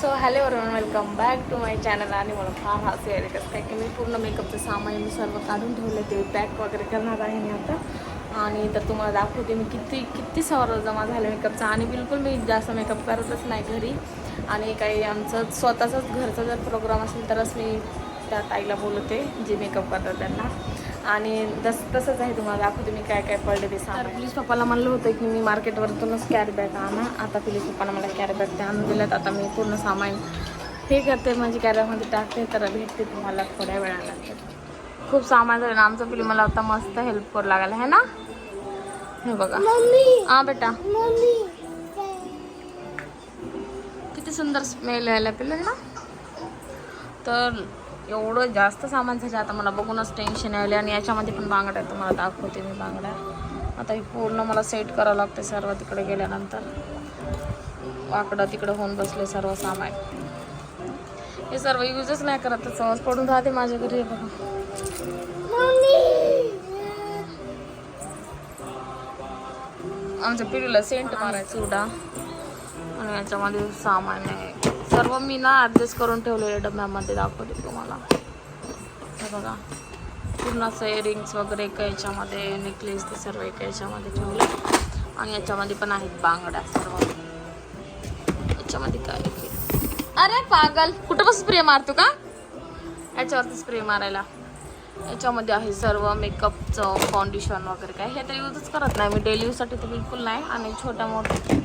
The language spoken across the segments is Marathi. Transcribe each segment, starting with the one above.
सो हॅलो वरून welcome back to my channel आणि मला फार हसू यायला कसं काय की मी पूर्ण मेकअपचं सामान मी सर्व काढून ठेवलं ते पॅक वगैरे करणार आहे मी आता. आणि तर तुम्हाला दाखवते मी किती किती सवार जमा झालं मेकअपचा आणि बिलकुल मी जास्त मेकअप करतच नाही घरी. आणि काही आमचं स्वतःचाच घरचा जर प्रोग्राम असेल तरच मी त्या ताईला बोलते जे मेकअप करतात त्यांना. आणि तस तसंच आहे तुम्हाला. दाखवते मी काय काय पडले ते सांग प्लीज पप्पाला म्हणलं होतं की मी मार्केटवरतूनच कॅरी बॅग आणा. आता प्लीज पप्पाला मला कॅरी बॅग ते आणून दिल्यात. आता मी पूर्ण सामान हे करते म्हणजे कॅरीमध्ये टाकते. तर भेटते तुम्हाला थोड्या वेळानंतर. खूप सामान झालं ना. आमचं पिली मला आता मस्त हेल्प करू लागला. आहे ना? हे बघा. हा बेटा. किती सुंदर स्मेल यायला पिलं ना? तर एवढं जास्त सामान झालं आता मला बघूनच टेन्शन यायले आणि याच्यामध्ये पण बांगड्या आहेत तुम्हाला दाखवते मी बांगड्या. आता हे पूर्ण मला सेट करावं लागते सर्व तिकडे गेल्यानंतर. वाकडं तिकडं होऊन बसले सर्व सामान. हे सर्व यूजच नाही करत सहज पडून राहते माझ्या घरी बघा. आमच्या पिढीला सेंट मारायचं उडा. आणि याच्यामध्ये सामान आहे. सर्व मी ना ॲडजस्ट करून ठेवलेले डब्यामध्ये दाखवते तुम्हाला. हे बघा. पूर्ण असं इयरिंग्स वगैरे एका याच्यामध्ये नेकलेस ते सर्व एका याच्यामध्ये ठेवले. आणि याच्यामध्ये पण आहेत बांगड्या सर्व. याच्यामध्ये काय अरे पागल कुठं पण स्प्रे मारतो का? याच्यावरती स्प्रे मारायला. याच्यामध्ये आहे सर्व मेकअपचं फाउंडेशन वगैरे काय. हे तर यूजच करत नाही मी. डेली यूजसाठी तर बिलकुल नाही. आणि छोट्या मोठ्या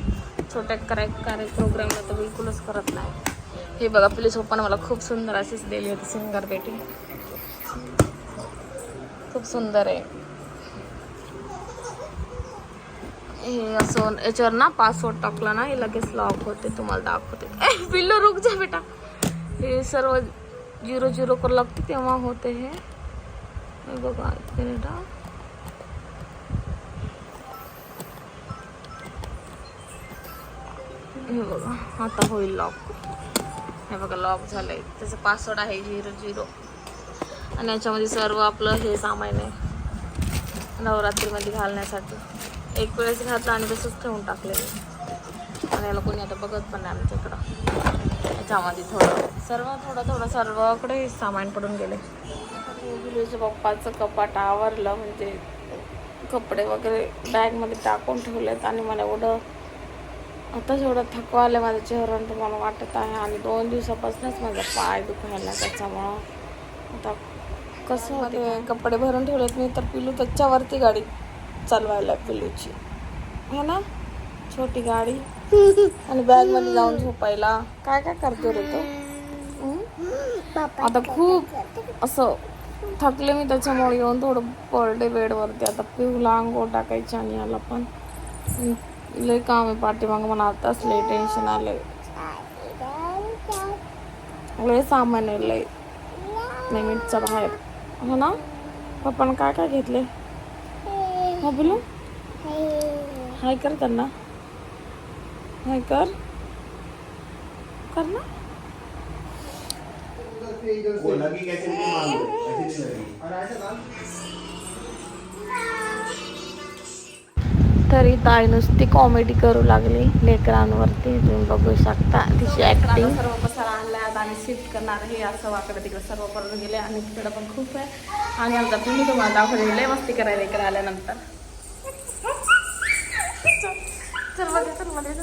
छोट्या कार्य कार्य प्रोग्रामला तर बिलकुलच करत नाही. हे बघा प्लीज़ पप्पानं मला खूप सुंदर अशीच दिली होती सिंगर पेटी खूप सुंदर आहे. हे असं याच्यावर ना पासवर्ड टाकला ना, हे लगेच लॉक होते, तुम्हाला दाखवते. पिल्लू रुक जा बेटा. हे सर्व झिरो झिरो कर लागते, तेव्हा होते हे. हे बघा, एक मिनिट हे. बघा, आता होईल लॉक हे बघा लॉक झालंय. त्याचा पासवर्ड आहे झिरो झिरो आणि याच्यामध्ये सर्व आपलं हे सामान आहे. नवरात्रीमध्ये घालण्यासाठी. एक वेळेस घातलं आणि तसंच ठेवून टाकलेलं. आणि याला कोणी आता बघत पण नाही आमच्याकडं याच्यामध्ये थोडं सर्व थोडं थोडं सर्वकडे सामान पडून गेले गुरुच्या पप्पाचं कपाट आवरलं म्हणजे कपडे वगैरे बॅगमध्ये टाकून ठेवलेत आणि मला एवढं आताच एवढं थकवा आलं माझ्या चेहऱ्यावर तर मला वाटत आहे आणि दोन दिवसापासूनच माझा पाय दुखायला त्याच्यामुळं. आता कसं कपडे भरून ठेवलेत मी तर पिलू त्याच्यावरती गाडी चालवायला पिलूची. है ना? छोटी गाडी. आणि बॅगमध्ये जाऊन झोपायला. काय काय करतो रे तो? आता खूप असं थकले मी त्याच्यामुळे येऊन थोडं पडले बेडवरती. आता पिऊला अंघोळ टाकायची आणि याला पण. लय काम आहे पाठीमागं मला आताच लय टेन्शन आलंय. लय सामान आहे लय. नेहमीच्या बाहेर. हो ना? पप्पानं काय काय घेतले हो बोलू? हाय कर त्यांना. हाय कर. कर ना. वो लगी कैसे नहीं मालूम ऐसे नहीं लगी तरी ताई नुसती कॉमेडी करू लागली लेकरांवरती तुम्ही बघू शकता तिची ऍक्टिंग सर्व पसारा आणला आणि शिफ्ट करणार हे असं वाकडं तिकडं सर्व करून गेले आणि तिकडं पण खूप आहे आणि आमचा तुम्ही तुम्हाला दाखवले लय मस्ती करायला इकडे आल्यानंतर चलमध्ये चलमध्ये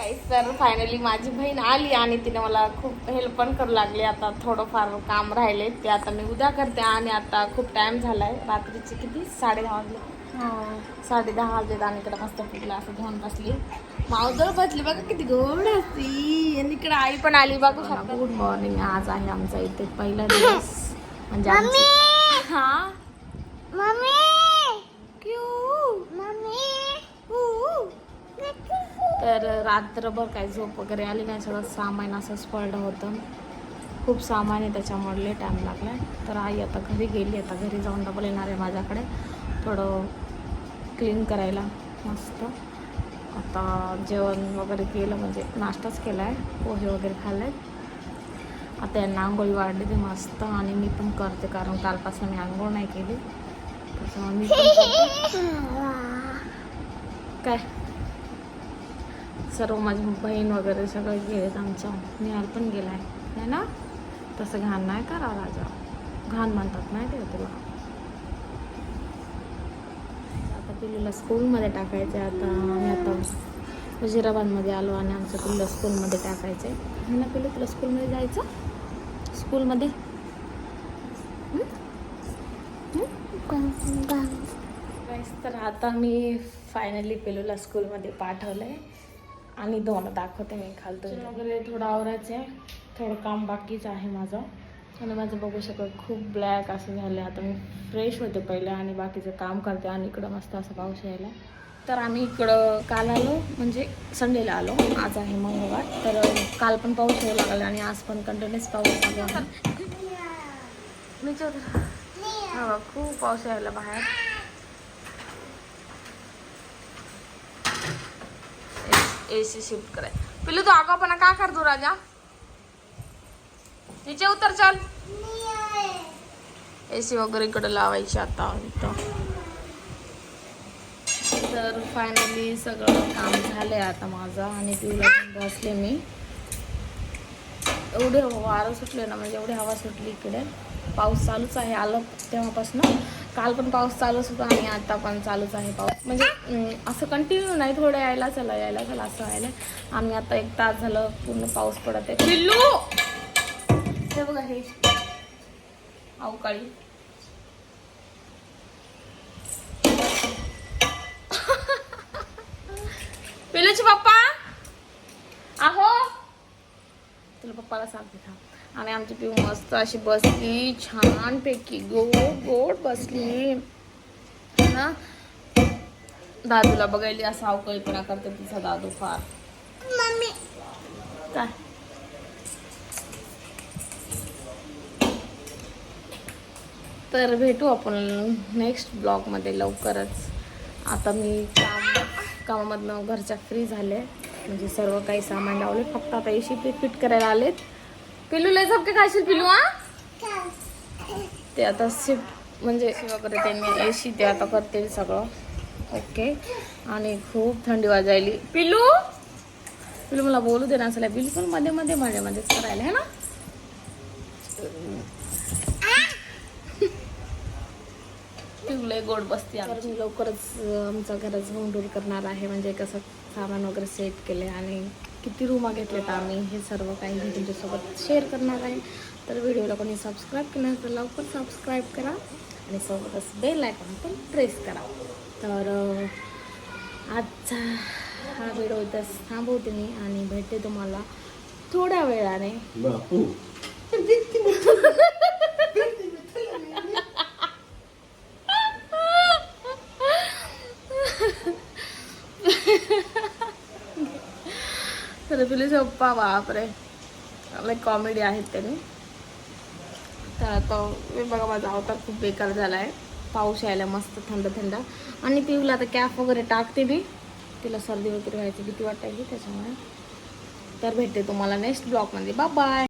गाईस तर फायनली माझी बहीण आली आणि तिने मला खूप हेल्प पण करू लागली. आता थोडंफार काम राहिले ते आता मी उद्या करते आणि आता खूप टाइम झालाय. रात्रीचे किती? साडे दहा वाजले. साडे दहा वाजले आणि इकडे मस्त पिकला असं घेऊन बसली. मावजळ बसली बघा किती गोड असती. आणि इकडे आई पण आली बघू शकता. गुड मॉर्निंग आज आहे आमचा इथे पहिला दिवस. म्हणजे हा? मम्मी क्यू मम्मी तर रात्रभर काही झोप वगैरे आली नाही सगळं सामान असंच पडलं होतं. खूप सामान आहे त्याच्यामुळे टाईम लागला. तर आई आता घरी गेली आता घरी जाऊन डबल येणार आहे माझ्याकडे. थोडं क्लीन करायला मस्त. आता जेवण वगैरे केलं म्हणजे नाश्ताच केला आहे पोहे वगैरे खाल्ले आता यांना आंघोळी वाढली ती मस्त आणि मी पण करते कारण कालपासून मी आंघोळ नाही केली. त्याच्यामुळे मी. काय? सर्व माझी बहीण वगैरे सगळे गेलेत आमच्या निहाल पण गेलाय. है ना? तसं घाण नाही करा राजा घाण म्हणतात माहिती आहे तुला. आता पिल्लूला स्कूलमध्ये टाकायचं आहे आता. आम्ही आता वजिराबादमध्ये आलो आणि आमच्या पिल्लूला स्कूलमध्ये टाकायचं आहे ना पिल्लू तुला स्कूलमध्ये जायचं? स्कूलमध्ये? तर आता मी फायनली पेलूला स्कूलमध्ये पाठवलं आहे आणि दोन दाखवते मी खालतून. वगैरे थोडं आवरायचं आहे थोडं काम बाकीच आहे माझं. आणि माझं बघू शकत खूप ब्लॅक असं झालं आता मी फ्रेश होते पहिलं आणि बाकीचं काम करते आणि इकडं मस्त असं पाऊस यायला. तर आम्ही इकडं काल आलो म्हणजे संडेला आलो. आज आहे मंगळवार. तर काल पण पाऊस यायला लागला आणि आज पण कंटिन्युअस पाऊस उतर. हा खूप पाऊस यायला बाहेर. ए सी शिफ्ट कराय पिलू तू आगापणा काय करतो राजा? तिचे उतर चल. ए सी वगैरे इकडे लावायची आता इथं. तर फायनली सगळं काम झालंय आता माझं आणि पिऊला बसले मी. एवढे वारं सुटले ना म्हणजे एवढी हवा सुटली इकडे. पाऊस चालूच आहे आलं तेव्हापासून. काल पण पाऊस चालूच होता आणि आता पण चालूच आहे पाऊस. म्हणजे असं कंटिन्यू नाही थोडं यायला चला यायला चला असं व्हायला. आम्ही आता एक तास झालं पूर्ण पाऊस पडत आहे. पिल्लू! हे बघा हे. अवकाळी. पिल्लूचे पप्पा! आहो! तुला पप्पाला सांगते थांब. आणि आमची पिऊ मस्त अशी बसली छानपैकी गोड गोड बसली. ना? दादूला बघायली असा अवकळीपणा करते तिचा दादू फार. काय? तर भेटू आपण नेक्स्ट ब्लॉगमध्ये लवकरच. आता मी काम कामामधनं घरच्या फ्री झाले. म्हणजे सर्व काही सामान लावले. फक्त आता एशी ते फिट करायला आलेत. पिलू लय झपके खायशील पिलू हा? ते आता शिफ्ट म्हणजे वगैरे त्यांनी एसी ते आता करतील सगळं. ओके आणि खूप थंडी वाजायली. पिलू पिलू मला बोलू दे ना असं बिलकुलमध्ये मध्ये मध्ये मध्येच करायला है ना? गोड बसते मी लवकरच आमचं घराचं होम टूर करणार आहे. म्हणजे कसं सामान वगैरे सेट केले आणि किती रूमा घेतलेत आम्ही हे सर्व काही मी तुमच्यासोबत शेअर करणार आहे. तर व्हिडिओला कोणी सबस्क्राईब केलं तर लवकर सबस्क्राईब करा आणि सोबतच बेल आयकॉन पण प्रेस करा. तर आजचा हा व्हिडिओ इथं थांबवते मी आणि भेटते तुम्हाला थोड्या वेळाने. बापू तर पप्पा बापरे. लाईक कॉमेडी आहेत त्याने. तर आता मी बघा माझा अवतार खूप बेकार झाला आहे पाऊस यायला मस्त थंड थंड. आणि पिऊला आता कॅप वगैरे टाकते मी. तिला सर्दी वगैरे व्हायची भीती वाटायची त्याच्यामुळे. तर भेटते तुम्हाला नेक्स्ट ब्लॉगमध्ये बा बाय